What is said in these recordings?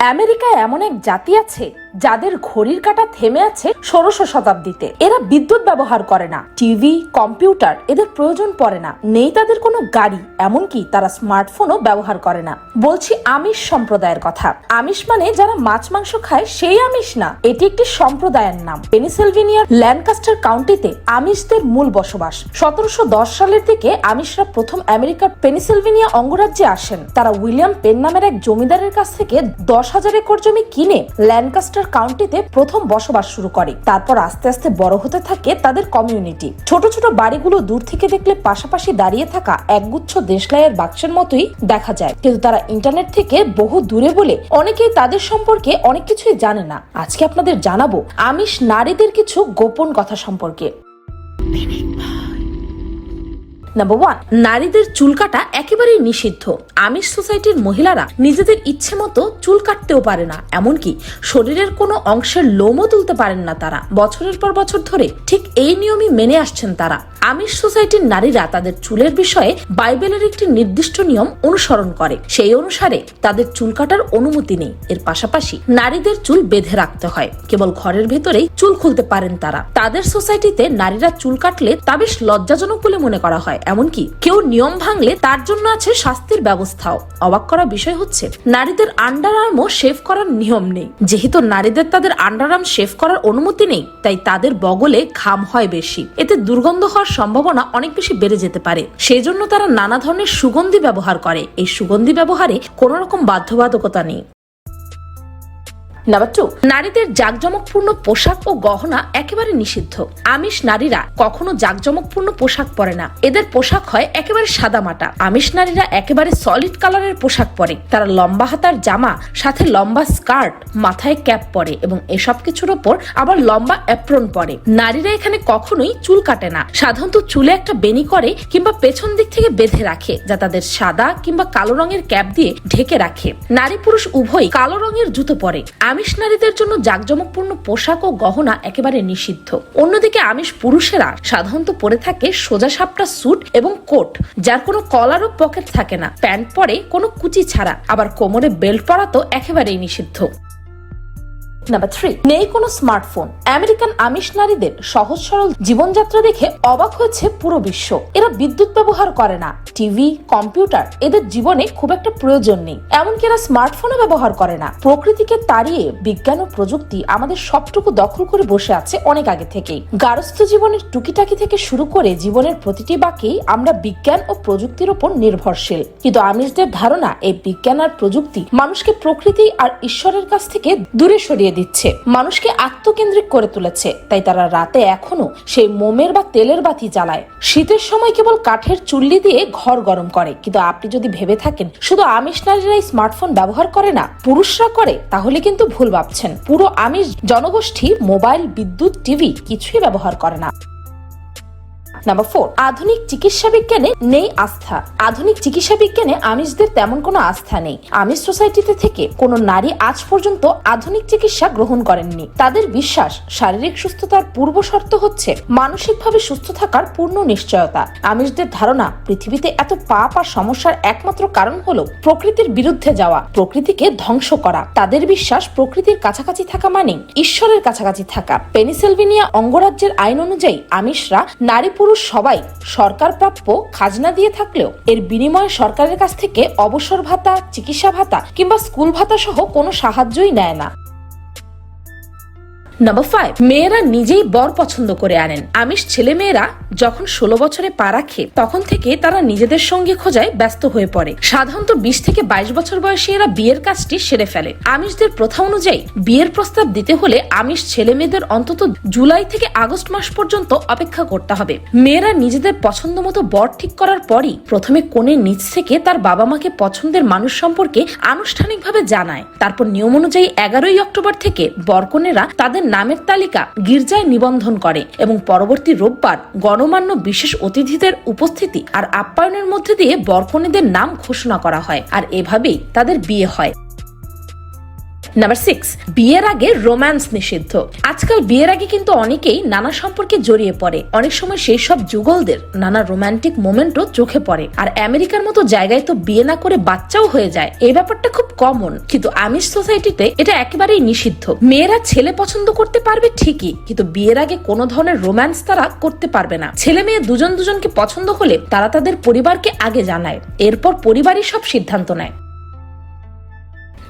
আমেরিকায় এমন এক জাতি আছে যাদের ঘড়ির কাঁটা থেমে আছে ষোড়শ শতাব্দীতে, এরা বিদ্যুৎ ব্যবহার করে না, টিভি, কম্পিউটার, এদের প্রয়োজন পড়ে না, নেই তাদের কোনো গাড়ি, এমনকি তারা স্মার্টফোনও ব্যবহার করে না। বলছি আমিষ সম্প্রদায়ের কথা। আমিষ মানে যারা মাছ, মাংস খায় সেই আমিষ না, এটি একটি সম্প্রদায়ের নাম। পেনিসেলভেনিয়ার ল্যান্ডকাস্টার কাউন্টিতে আমিষদের মূল বসবাস। সতেরোশো দশ সালের দিকে আমিষরা প্রথম আমেরিকার পেনিসেলভেনিয়া অঙ্গরাজ্যে আসেন। তারা উইলিয়াম পেন নামের এক জমিদারের কাছ থেকে দশ হাজার একর জমি কিনে ল্যান্ডকাস্টার কাউন্টিতে প্রথম বসবাস শুরু করে। তারপর আস্তে আস্তে বড় হতে থাকে তাদের কমিউনিটি। ছোট ছোট বাড়িগুলো দূর থেকে দেখলে পাশাপাশি দাঁড়িয়ে থাকা একগুচ্ছ দেশলাইয়ের বাক্সের মতোই দেখা যায়। কিন্তু তারা ইন্টারনেট থেকে বহু দূরে বলে অনেকেই তাদের সম্পর্কে অনেক কিছুই জানে না। আজকে আপনাদের জানাব আমিষ নারীদের কিছু গোপন কথা সম্পর্কে। নাম্বার ওয়ান নারীদের চুল কাটা একেবারেই নিষিদ্ধ। আমিষ সোসাইটির মহিলারা নিজেদের ইচ্ছে মতো চুল কাটতেও পারে না। এমনকি শরীরের কোনো অংশের লোমও তুলতে পারেন না তারা। বছরের পর বছর ধরে ঠিক এই নিয়মই মেনে আসছেন তারা। আমিষ সোসাইটির নারীরা তাদের চুলের বিষয়ে বাইবেলের একটি নির্দিষ্ট নিয়ম অনুসরণ করে। সেই অনুসারে তাদের চুল কাটার অনুমতি নেই। এর পাশাপাশি নারীদের চুল বেঁধে রাখতে হয়। কেবল ঘরের ভেতরেই চুল খুলতে পারেন তারা। তাদের সোসাইটিতে নারীরা চুল কাটলে তা বেশ লজ্জাজনক বলে মনে করা হয়। এমনকি কেউ নিয়ম ভাঙলে তার জন্য আছে শাস্তির ব্যবস্থাও। অবাক করা বিষয় হচ্ছে, নারীদের আন্ডার আর্মও শেভ করার নিয়ম নেই। যেহেতু নারীদের তাদের আন্ডার আর্ম শেভ করার অনুমতি নেই, তাই তাদের বগলে ঘাম হয় বেশি। এতে দুর্গন্ধ হওয়ার সম্ভাবনা অনেক বেশি বেড়ে যেতে পারে। সেই জন্য তারা নানা ধরনের সুগন্ধি ব্যবহার করে। এই সুগন্ধি ব্যবহারে কোনো রকম বাধ্যবাধকতা নেই। নাম্বার টু নারীদের জাকজমকপূর্ণ পোশাক ও গহনা একেবারে নিষিদ্ধ। আমিষ নারীরা কখনো জাকজমকপূর্ণ পোশাক পরে না। এদের পোশাক হয় একেবারে সাদামাটা আমিষ নারীরা একেবারে সলিড কালারের পোশাক পরে। তারা লম্বা হাতার জামা, সাথে লম্বা স্কার্ট, মাথায় ক্যাপ পরে এবং এসব কিছুর ওপর আবার লম্বা অ্যাপ্রন পরে। নারীরা এখানে কখনোই চুল কাটে না। সাধারণত চুলে একটা বেনি করে কিংবা পেছন দিক থেকে বেঁধে রাখে, যা তাদের সাদা কিংবা কালো রঙের ক্যাপ দিয়ে ঢেকে রাখে। নারী পুরুষ উভয়ই কালো রঙের জুতো পরে। আমিষ নারীদের জন্য জাঁকজমকপূর্ণ পোশাক ও গহনা একেবারে নিষিদ্ধ। অন্যদিকে আমিষ পুরুষেরা সাধারণত পরে থাকে সোজা সাপটা স্যুট এবং কোট, যার কোনো কলার ও পকেট থাকে না। প্যান্ট পরে কোনো কুচি ছাড়া, আবার কোমরে বেল্ট পরা তো একেবারেই নিষিদ্ধ। নাম্বার থ্রি নেই কোনো স্মার্টফোন আমেরিকান আমিষ নারীদের সহজ সরল জীবনযাত্রা দেখে অবাক হয়েছে পুরো বিশ্ব। এরা বিদ্যুৎ ব্যবহার করে না। টিভি কম্পিউটার এদের জীবনে খুব একটা প্রয়োজন নেই। এমনকি এরা স্মার্টফোনও ব্যবহার করে না। প্রকৃতিকে তাড়িয়ে বিজ্ঞান ও প্রযুক্তি আমাদের সবটুকু দখল করে বসে আছে অনেক আগে থেকেই। গারস্থ জীবনের টুকিটাকি থেকে শুরু করে জীবনের প্রতিটি বাকি আমরা বিজ্ঞান ও প্রযুক্তির উপর নির্ভরশীল। কিন্তু আমিষদের ধারণা, এই বিজ্ঞান আর প্রযুক্তি মানুষকে প্রকৃতি আর ঈশ্বরের কাছ থেকে দূরে সরিয়ে দিচ্ছে। মানুষকে আত্মকেন্দ্রিক করে তুলেছে। তাই তারা রাতে এখনও সেই মোমের বা তেলের বাতি জ্বালায়। শীতের সময় কেবল কাঠের চুল্লি দিয়ে ঘর গরম করে। কিন্তু আপনি যদি ভেবে থাকেন, শুধু আমিষ নারীরা স্মার্টফোন ব্যবহার করে না, পুরুষরা করে, তাহলে কিন্তু ভুল ভাবছেন। পুরো আমিষ জনগোষ্ঠী মোবাইল, বিদ্যুৎ, টিভি কিছুই ব্যবহার করে না। নাম্বার ফোর আধুনিক চিকিৎসা বিজ্ঞানে নেই আস্থা। আধুনিক চিকিৎসা বিজ্ঞানে আমিষদের তেমন কোনো আস্থা নেই। আমিষ সোসাইটিতে থেকে কোনো নারী আজ পর্যন্ত আধুনিক চিকিৎসা গ্রহণ করেননি। তাদের বিশ্বাস, শারীরিক সুস্থতার পূর্ব শর্ত হচ্ছে মানসিকভাবে সুস্থ থাকার পূর্ণ নিশ্চয়তা। আমিষদের ধারণা, পৃথিবীতে এত পাপ আর সমস্যার একমাত্র কারণ হলো প্রকৃতির বিরুদ্ধে যাওয়া, প্রকৃতিকে ধ্বংস করা। তাদের বিশ্বাস, প্রকৃতির কাছাকাছি থাকা মানে ঈশ্বরের কাছাকাছি থাকা। পেনিসেলভেনিয়া অঙ্গরাজ্যের আইন অনুযায়ী আমিষরা নারী পুরুষ সবাই সরকার প্রাপ্য খাজনা দিয়ে থাকলেও এর বিনিময়ে সরকারের কাছ থেকে অবসর ভাতা, চিকিৎসা ভাতা কিংবা স্কুল ভাতা সহ কোনো সাহায্যই নেয় না। নাম্বার ফাইভ মেয়েরা নিজেই বর পছন্দ করে আনেন। আমিষ ছেলে মেয়েরা যখন ষোলো বছরে পা রাখে তখন থেকে তারা নিজেদের সঙ্গে খোঁজায় ব্যস্ত হয়ে পড়ে। সাধারণত বিশ থেকে বাইশ বছর বয়সে এরা বিয়ের কাজটি সেরে ফেলে। আমিষদের প্রথা অনুযায়ী বিয়ের প্রস্তাব দিতে হলে আমিষ ছেলে মেয়েদের অন্তত জুলাই থেকে আগস্ট মাস পর্যন্ত অপেক্ষা করতে হবে। মেয়েরা নিজেদের পছন্দ মতো বর ঠিক করার পরই প্রথমে কোণের নিচ থেকে তার বাবা মাকে পছন্দের মানুষ সম্পর্কে আনুষ্ঠানিকভাবে জানায়। তারপর নিয়ম অনুযায়ী এগারোই অক্টোবর থেকে বরকনেরা তাদের নামের তালিকা গির্জায় নিবন্ধন করে এবং পরবর্তী রোববার গণমান্য বিশেষ অতিথিদের উপস্থিতি আর আপ্যায়নের মধ্যে দিয়ে বরকনেদের নাম ঘোষণা করা হয়। আর এভাবেই তাদের বিয়ে হয়। নাম্বার সিক্স বিয়ের আগে রোম্যান্স নিষিদ্ধ। আজকাল বিয়ের আগে কিন্তু অনেকেই নানা সম্পর্কে জড়িয়ে পড়ে। অনেক সময় সেই সব যুগলদের নানা রোমান্টিক মোমেন্টও চোখে পড়ে। আর আমেরিকার মতো জায়গায় তো বিয়ে না করে বাচ্চাও হয়ে যায়। এই ব্যাপারটা খুব কমন কিন্তু আমিষ সোসাইটিতে এটা একেবারেই নিষিদ্ধ। মেয়েরা ছেলে পছন্দ করতে পারবে ঠিকই, কিন্তু বিয়ের আগে কোনো ধরনের রোম্যান্স তারা করতে পারবে না। ছেলে মেয়ে দুজন দুজনকে পছন্দ হলে তারা তাদের পরিবারকে আগে জানায়। এরপর পরিবারই সব সিদ্ধান্ত নেয়।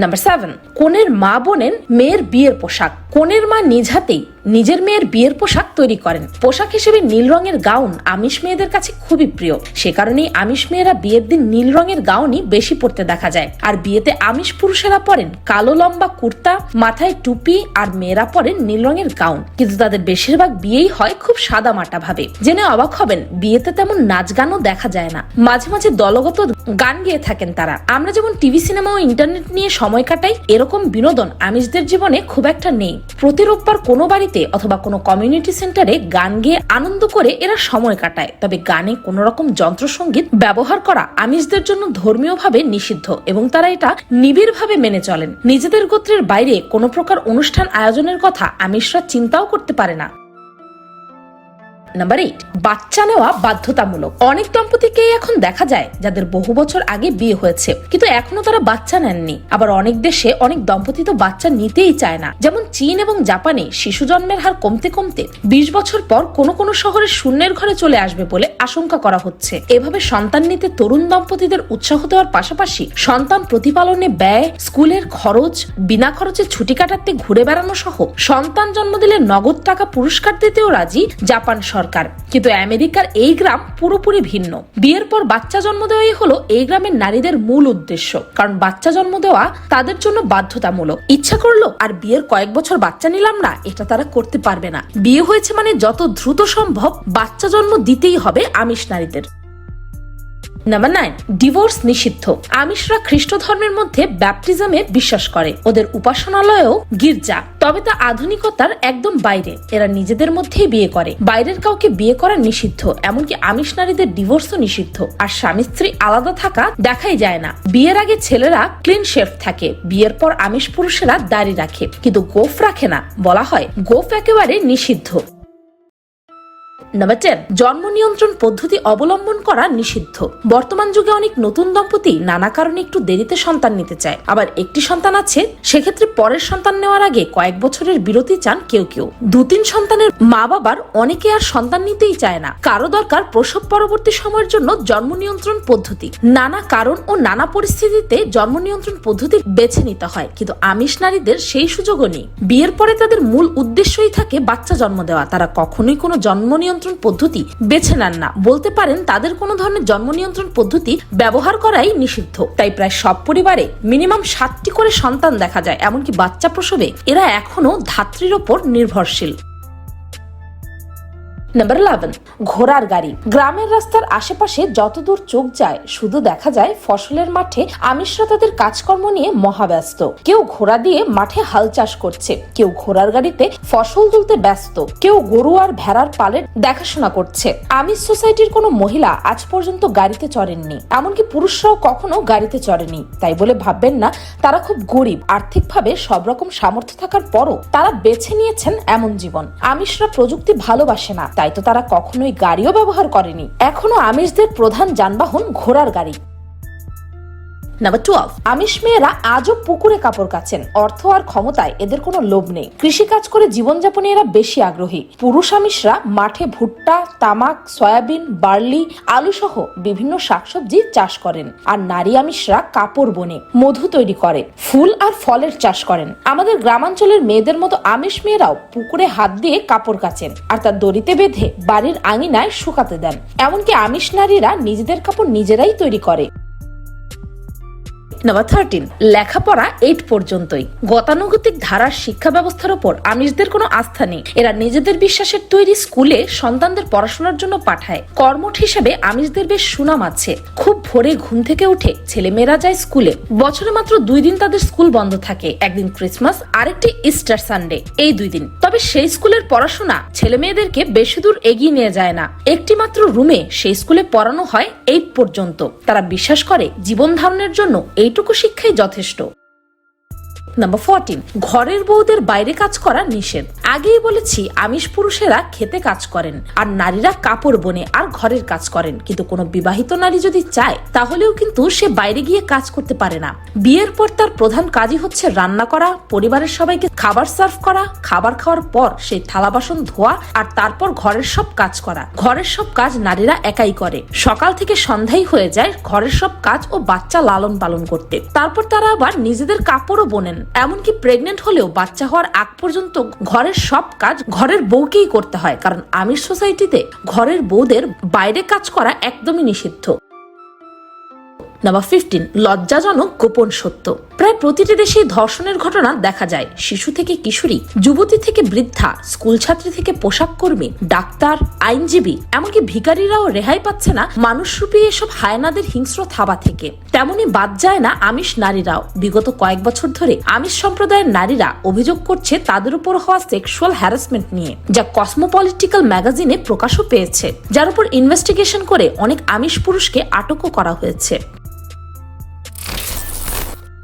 নাম্বার সেভেন কনের মা বোনেন মেয়ের বিয়ের পোশাক। কনের মা নিজ হাতেই নিজের মেয়ের বিয়ের পোশাক তৈরি করেন। পোশাক হিসেবে নীল রঙের গাউন আমিষ মেয়েদের কাছে খুবই প্রিয়। সে কারণেই আমিষ মেয়েরা বিয়ের দিন নীল রঙের গাউনই বেশি পড়তে দেখা যায়। আর বিয়েতে আমিষ পুরুষেরা পরেন কালো লম্বা কুর্তা, মাথায় টুপি আর মেয়েরা পরেন নীল রঙের গাউন। কিন্তু তাদের বেশিরভাগ বিয়েই হয় খুব সাদা মাটা ভাবে। জেনে অবাক হবেন, বিয়েতে তেমন নাচ গানও দেখা যায় না। মাঝে মাঝে দলগত গান গেয়ে থাকেন তারা। আমরা যেমন টিভি, সিনেমা ও ইন্টারনেট নিয়ে সময় কাটাই, এরকম বিনোদন আমিষদের জীবনে খুব একটা নেই। প্রতি রোববার কোনো বাড়িতে অথবা কোনো কমিউনিটি সেন্টারে গান গেয়ে আনন্দ করে এরা সময় কাটায়। তবে গানে কোনো রকম যন্ত্রসঙ্গীত ব্যবহার করা আমিষদের জন্য ধর্মীয়ভাবে নিষিদ্ধ এবং তারা এটা নিবিড়ভাবে মেনে চলেন। নিজেদের গোত্রের বাইরে কোনো প্রকার অনুষ্ঠান আয়োজনের কথা আমিষরা চিন্তাও করতে পারে না। নাম্বার এইট বাচ্চা নেওয়া বাধ্যতামূলক। অনেক দম্পতিকে এখন দেখা যায় যাদের বহু বছর আগে বিয়ে হয়েছে, কিন্তু এখনও তারা বাচ্চা নেননি। আবার অনেক দেশে অনেক দম্পতি তো বাচ্চা নিতেই চায় না। যেমন চীন এবং জাপানে শিশু জন্মের হার কমতে কমতে বিশ বছর পর কোনো কোনো শহরে শূন্যের ঘরে চলে আসবে বলে আশঙ্কা করা হচ্ছে। এভাবে সন্তান নিতে তরুণ দম্পতিদের উৎসাহ দেওয়ার পাশাপাশি সন্তান প্রতিপালনে ব্যয়, স্কুলের খরচ, বিনা খরচে ছুটি কাটাতে ঘুরে বেড়ানো সহ সন্তান জন্ম দিলে নগদ টাকা পুরস্কার দিতেও রাজি জাপান সরকার। কিন্তু আমেরিকার এই গ্রাম পুরোপুরি ভিন্ন। বিয়ের পর বাচ্চা জন্ম দেওয়াই হলো এই গ্রামের নারীদের মূল উদ্দেশ্য। কারণ বাচ্চা জন্ম দেওয়া তাদের জন্য বাধ্যতামূলক। ইচ্ছা করল আর বিয়ের কয়েক বছর বাচ্চা নিলাম না, এটা তারা করতে পারবে না। বিয়ে হয়েছে মানে যত দ্রুত সম্ভব বাচ্চা জন্ম দিতেই হবে আমিষ নারীদের। নাম্বার নাইন ডিভোর্স নিষিদ্ধ। আমিষরা খ্রিস্ট ধর্মের মধ্যে ব্যাপটিজমে বিশ্বাস করে। ওদের উপাসনালয়ও গির্জা। তবে তা আধুনিকতার একদম বাইরে। এরা নিজেদের মধ্যেই বিয়ে করে। বাইরের কাউকে বিয়ে করা নিষিদ্ধ। এমনকি আমিষ নারীদের ডিভোর্সও নিষিদ্ধ। আর স্বামী স্ত্রী আলাদা থাকা দেখাই যায় না। বিয়ের আগে ছেলেরা ক্লিন শেফ থাকে। বিয়ের পর আমিষ পুরুষেরা দাড়ি রাখে। কিন্তু গোফ রাখে না। বলা হয় গোফ একেবারে নিষিদ্ধ। নাম্বার টেন জন্ম নিয়ন্ত্রণ পদ্ধতি অবলম্বন করা নিষিদ্ধ। বর্তমান যুগে অনেক নতুন দম্পতি নানা কারণে একটু দেরিতে সন্তান নিতে চায়। আবার একটি সন্তান আছে, সেক্ষেত্রে পরের সন্তান নেওয়ার আগে কয়েক বছরের বিরতি চান কেউ কেউ। দু তিন সন্তানের মা বাবার অনেকে আর সন্তান নিতেই চায় না। কারও দরকার প্রসব পরবর্তী সময়ের জন্য জন্ম নিয়ন্ত্রণ পদ্ধতি। নানা কারণ ও নানা পরিস্থিতিতে জন্ম নিয়ন্ত্রণ পদ্ধতি বেছে নিতে হয়। কিন্তু আমিষ নারীদের সেই সুযোগও নেই। বিয়ের পরে তাদের মূল উদ্দেশ্যই থাকে বাচ্চা জন্ম দেওয়া। তারা কখনোই কোনো জন্ম নিয়ন্ত্রণ পদ্ধতি বেছে নেন না। বলতে পারেন তাদের কোনো ধরনের জন্ম নিয়ন্ত্রণ পদ্ধতি ব্যবহার করাই নিষিদ্ধ। তাই প্রায় সব পরিবারে মিনিমাম সাতটি করে সন্তান দেখা যায়, এমনকি বাচ্চা প্রসবে এরা এখনও ধাত্রীর ওপর নির্ভরশীল। নাম্বার ইলেভেন ঘোড়ার গাড়ি। গ্রামের রাস্তার আশেপাশে যতদূর চোখ যায়, শুধু দেখা যায় ফসলের মাঠে আমিষরা তাদের কাজকর্ম নিয়ে মহাব্যস্ত। কেউ ঘোড়া দিয়ে মাঠে হাল চাষ করছে, কেউ ঘোড়ার গাড়িতে ফসল তুলতে ব্যস্ত, কেউ গরু আর ভেড়ার পালের দেখাশোনা করছে। আমিষ সোসাইটির কোনো মহিলা আজ পর্যন্ত গাড়িতে চড়েননি, এমনকি পুরুষরাও কখনো গাড়িতে চড়েনি। তাই বলে ভাববেন না, তারা খুব গরিব, আর্থিকভাবে সব রকম সামর্থ্য থাকার পরও তারা বেছে নিয়েছেন এমন জীবন। আমিষরা প্রযুক্তি ভালোবাসে না, তাই তো তারা কখনোই গাড়িও ব্যবহার করেনি। এখনও আমিষদের প্রধান যানবাহন ঘোড়ার গাড়ি। নাম্বার টুয়েলভ আমিষ মেয়েরা আজও পুকুরে কাপড় কাচেন। অর্থ আর ক্ষমতায় এদের কোনো লোভ নেই। কৃষিকাজ করে জীবনযাপনে এরা বেশি আগ্রহী। পুরুষ আমিষরা মাঠে ভুট্টা, তামাক, সয়াবিন, বার্লি আলু সহ বিভিন্ন শাকসবজি চাষ করেন। আর নারী আমিষরা কাপড় বনে, মধু তৈরি করে, ফুল আর ফলের চাষ করেন। আমাদের গ্রামাঞ্চলের মেয়েদের মতো আমিষ মেয়েরাও পুকুরে হাত দিয়ে কাপড় কাচেন আর তার দড়িতে বেঁধে বাড়ির আঙিনায় শুকাতে দেন। এমনকি আমিষ নারীরা নিজেদের কাপড় নিজেরাই তৈরি করে। নাম্বার থার্টিন লেখাপড়া এইট পর্যন্তই। গতানুগতিক ধারার শিক্ষা ব্যবস্থার উপর আমিষদের কোনো আস্থা নেই। এরা নিজেদের বিশ্বাসের তৈরি স্কুলে সন্তানদের পড়াশোনার জন্য পাঠায়। কর্মঠ হিসেবে আমিষদের বেশ সুনাম আছে। খুব ভোরে ঘুম থেকে উঠে ছেলেমেয়েরা যায় স্কুলে। বছরে মাত্র দুই দিন তাদের স্কুল বন্ধ থাকে। একদিন ক্রিসমাস, আরেকটি ইস্টার সানডে, এই দুই দিন। তবে সেই স্কুলের পড়াশোনা ছেলে মেয়েদেরকে বেশি দূর এগিয়ে নিয়ে যায় না। একটি মাত্র রুমে সেই স্কুলে পড়ানো হয় এইট পর্যন্ত। তারা বিশ্বাস করে জীবন ধারণের জন্য এইটুকু শিক্ষাই যথেষ্ট। নাম্বার ফোরটিন ঘরের বউদের বাইরে কাজ করা নিষেধ। আগেই বলেছি, আমিষ পুরুষেরা খেতে কাজ করেন, আর নারীরা কাপড় বনে আর ঘরের কাজ করেন। কিন্তু কোনো বিবাহিত নারী যদি চায়, তাহলেও কিন্তু সে বাইরে গিয়ে কাজ করতে পারে না। বিয়ের পর তার প্রধান কাজই হচ্ছে রান্না করা, পরিবারের সবাইকে খাবার সার্ভ করা, খাবার খাওয়ার পর সেই থালা বাসন ধোয়া, আর তারপর ঘরের সব কাজ করা। ঘরের সব কাজ নারীরা একাই করে। সকাল থেকে সন্ধ্যাই হয়ে যায় ঘরের সব কাজ ও বাচ্চা লালন পালন করতে। তারপর তারা আবার নিজেদের কাপড়ও বোনেন এমনকি প্রেগনেন্ট হলেও বাচ্চা হওয়ার আগ পর্যন্ত ঘরের সব কাজ ঘরের বউকেই করতে হয়, কারণ আমির সোসাইটিতে ঘরের বউদের বাইরে কাজ করা একদমই নিষিদ্ধ। নাম্বার ফিফটিন লজ্জাজনক গোপন সত্য। প্রায় প্রতিটি দেশেই ধর্ষণের ঘটনা দেখা যায়। শিশু থেকে কিশোরী, যুবতী থেকে বৃদ্ধা স্কুল ছাত্রী থেকে পোশাক কর্মী, ডাক্তার, আইনজীবী, এমনকি ভিকারীরাও রেহাই পাচ্ছে না মানুষরূপী এসব হায়নাদের হিংস্র থাবা থেকে। তেমনি বাদ যায় না আমিষ নারীরাও। বিগত কয়েক বছর ধরে আমিষ সম্প্রদায়ের নারীরা অভিযোগ করছে তাদের উপর হওয়া সেক্সুয়াল হ্যারাসমেন্ট নিয়ে, যা কসমোপলিটিক্যাল ম্যাগাজিনে প্রকাশও পেয়েছে, যার উপর ইনভেস্টিগেশন করে অনেক আমিষ পুরুষকে আটকও করা হয়েছে।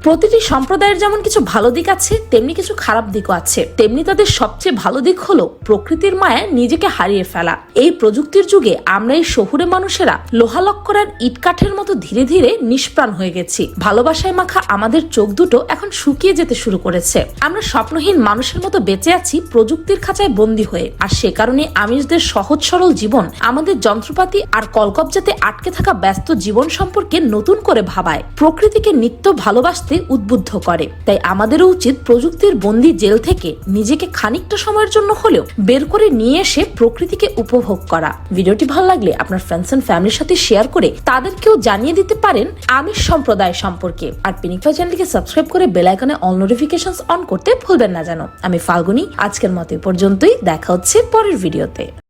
প্রতিটি সম্প্রদায়ের যেমন কিছু ভালো দিক আছে, তেমনি কিছু খারাপ দিকও আছে। তেমনি তাদের সবচেয়ে ভালো দিক হলো প্রকৃতির মায়া নিজেকে হারিয়ে ফেলা। এই প্রযুক্তির যুগে আমরা এই শহুরে মানুষেরা লোহালক্করার ইটকাঠের মতো ধীরে ধীরে নিষ্প্রাণ হয়ে গেছি। ভালোবাসায় মাখা আমাদের চোখ দুটো এখন শুকিয়ে যেতে শুরু করেছে। আমরা স্বপ্নহীন মানুষের মতো বেঁচে আছি প্রযুক্তির খাঁচায় বন্দী হয়ে। আর সে কারণে আমিষদের সহজ সরল জীবন আমাদের যন্ত্রপাতি আর কলকবজাতে আটকে থাকা ব্যস্ত জীবন সম্পর্কে নতুন করে ভাবায়। প্রকৃতিকে নিত্য ভালোবাসতে উদ্বুদ্ধ করে। তাই আমাদেরও উচিত প্রযুক্তির বন্দি জেল থেকে নিজেকে খানিকটা সময়ের জন্য হলেও বের করে নিয়ে এসে প্রকৃতিকে উপভোগ করা। ভিডিওটি ভালো লাগলে আপনার ফ্রেন্ডস এন্ড ফ্যামিলির সাথে শেয়ার করে তাদেরকেও জানিয়ে দিতে পারেন আমিষ সম্প্রদায় সম্পর্কে। আর পিনিকফা চ্যানেলটিকে সাবস্ক্রাইব করে বেল আইকনে অল নোটিফিকেশন অন করতে ভুলবেন না যেন। আমি ফাল্গুনি, আজকের মতো পর্যন্তই। দেখা হচ্ছে পরের ভিডিওতে